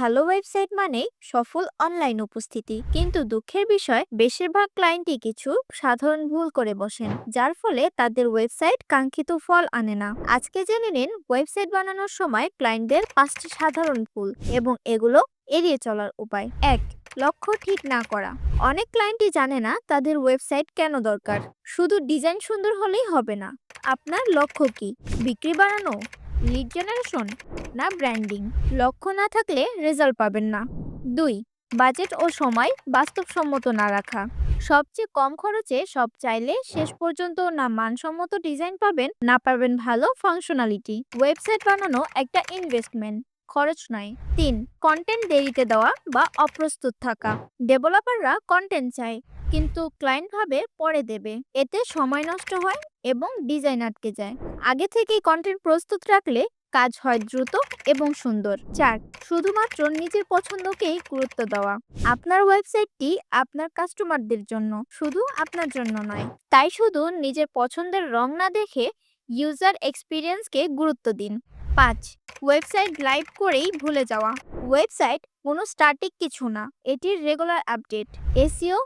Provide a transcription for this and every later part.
ভালো ওয়েবসাইট মানে সফল অনলাইন উপস্থিতি। কিন্তু দুঃখের বিষয়, বেশিরভাগ ক্লায়েন্টই কিছু সাধারণ ভুল করে বসেন, যার ফলে তাদের ওয়েবসাইট কাঙ্ক্ষিত ফল আনে না। আজকে জেনে নিন, ওয়েবসাইট বানানোর সময় ক্লায়েন্টদের পাঁচটি সাধারণ ভুল এবং এগুলো এড়িয়ে চলার উপায়। এক, লক্ষ্য ঠিক না করা। অনেক ক্লায়েন্টই জানে না তাদের ওয়েবসাইট কেন দরকার। শুধু ডিজাইন সুন্দর হলেই হবে না। আপনার লক্ষ্য কি? বিক্রি বাড়ানো? লিড জেনারেশন না ব্র্যান্ডিং লক্ষ্য না থাকলে রেজাল্ট পাবেন না। দুই, বাজেট ও সময় বাস্তবসম্মত না রাখা। সবচেয়ে কম খরচে সব চাইলে শেষ পর্যন্ত না মানসম্মত ডিজাইন পাবেন, না পাবেন ভালো ফাংশনালিটি ওয়েবসাইট বানানো একটা ইনভেস্টমেন্ট খরচ নয় তিন কন্টেন্ট দেরিতে দেওয়া বা অপ্রস্তুত থাকা। ডেভেলপাররা কন্টেন্ট চায়, কিন্তু ক্লায়েন্ট ভাবে পরে দেবে। এতে সময় নষ্ট হয় এবং ডিজাইন আটকে যায়। আগে থেকেই কন্টেন্ট প্রস্তুত রাখলে কাজ হয় দ্রুত এবং সুন্দর। চার, শুধুমাত্র নিজের পছন্দকেই গুরুত্ব দেওয়া। আপনার ওয়েবসাইটটি আপনার কাস্টমারদের জন্য, শুধু আপনার জন্য নয়। তাই শুধু নিজের পছন্দের রং না দেখে ইউজার এক্সপিরিয়েন্সকে গুরুত্ব দিন। পাঁচ। ওয়েবসাইট লাইভ করেই ভুলে যাওয়া। ওয়েবসাইট কোনো স্ট্যাটিক কিছু না। এটির রেগুলার আপডেট এসিও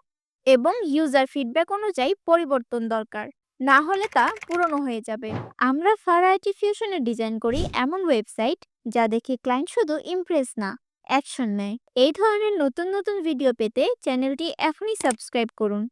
এবং ইউজার ফিডব্যাক অনুযায়ী পরিবর্তন দরকার। না হলে তা পুরনো হয়ে যাবে। আমরা ফারাইটি ফিউশনে ডিজাইন করি এমন ওয়েবসাইট যা দেখে ক্লায়েন্ট শুধু ইমপ্রেস না, অ্যাকশন নেয়। এই ধরনের নতুন নতুন ভিডিও পেতে চ্যানেলটি এখনই সাবস্ক্রাইব করুন।